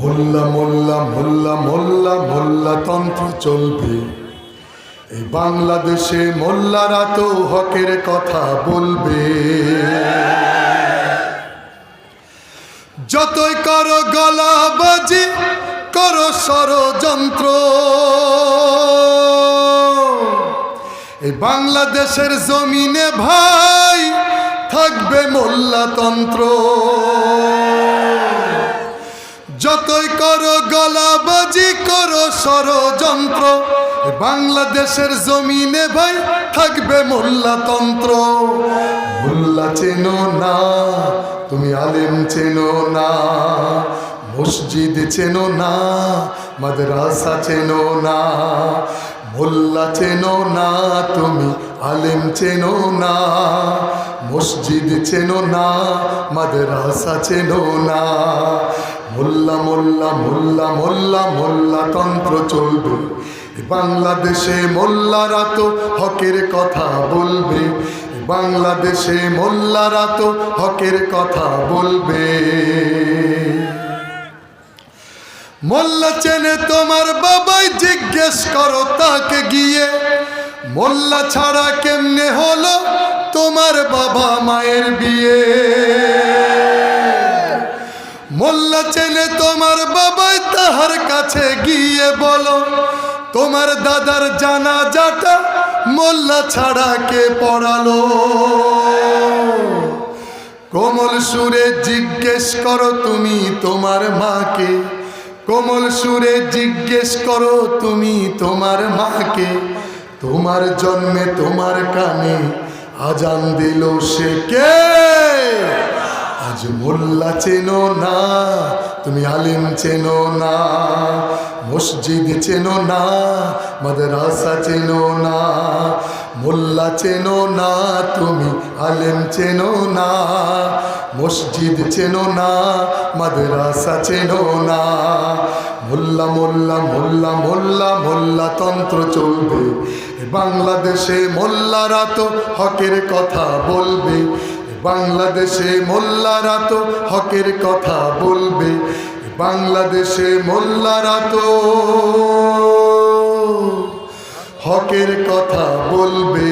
মোল্লা মোল্লা মোল্লা মোল্লা মোল্লা তন্ত্র চলবে। এই বাংলাদেশে মোল্লারা তো হকের কথা বলবে। যতই করো গলাবাজি, করো ষড়যন্ত্র। এই বাংলাদেশের জমিনে ভাই থাকবে মোল্লাতন্ত্র যতই করো, গলাবাজি করো, ষড়যন্ত্র। বাংলাদেশের জমিনে ভাই থাকবে মোল্লাতন্ত্র। মোল্লা চেনো না, তুমি আলেম চেনো না, মসজিদ চেনো না, মাদ্রাসা চেনো না, মোল্লা চেনো না, তুমি আলেম চেনো না, মসজিদ চেনো না, মাদ্রাসা চেনো না। মোল্লা মোল্লা মোল্লা মোল্লা মোল্লা তন্ত্র চলবে। বাংলাদেশে মোল্লারা তো হকের কথা বলবে। বাংলাদেশে মোল্লারা তো হকের কথা বলবে। মোল্লা চেনে তোমার বাবাই জিজ্ঞেস করো তাকে গিয়ে। মোল্লা ছাড়া কেমনে হলো তোমার বাবা মায়ের বিয়ে? চেনে তোমার বাবাই তাহার কাছে গিয়ে বলো, তোমার দাদার জানা যাটা মোল্লা ছাড়া কে পড়ালো? কোমল সুরে জিজ্ঞেস করো তুমি তোমার মাকে, কোমল সুরে জিজ্ঞেস করো তুমি তোমার মাকে, তোমার জন্মে তোমার কানে আজান দিল সে কে? মোল্লা চেনো না, তুমি আলিম চেনো না, মসজিদ চেনো না, মাদ্রাসা চেনো না, মোল্লা চেনো না, তুমি আলেম চেনো না, মসজিদ চেনো না, মাদ্রাসা চেনো না। মোল্লা মোল্লা মোল্লা মোল্লা মোল্লা তন্ত্র চলবে। বাংলাদেশে মোল্লারা তো হকের কথা বলবে। বাংলাদেশে মোল্লারা তো হকের কথা বলবে। বাংলাদেশে মোল্লারা তো হকের কথা বলবে।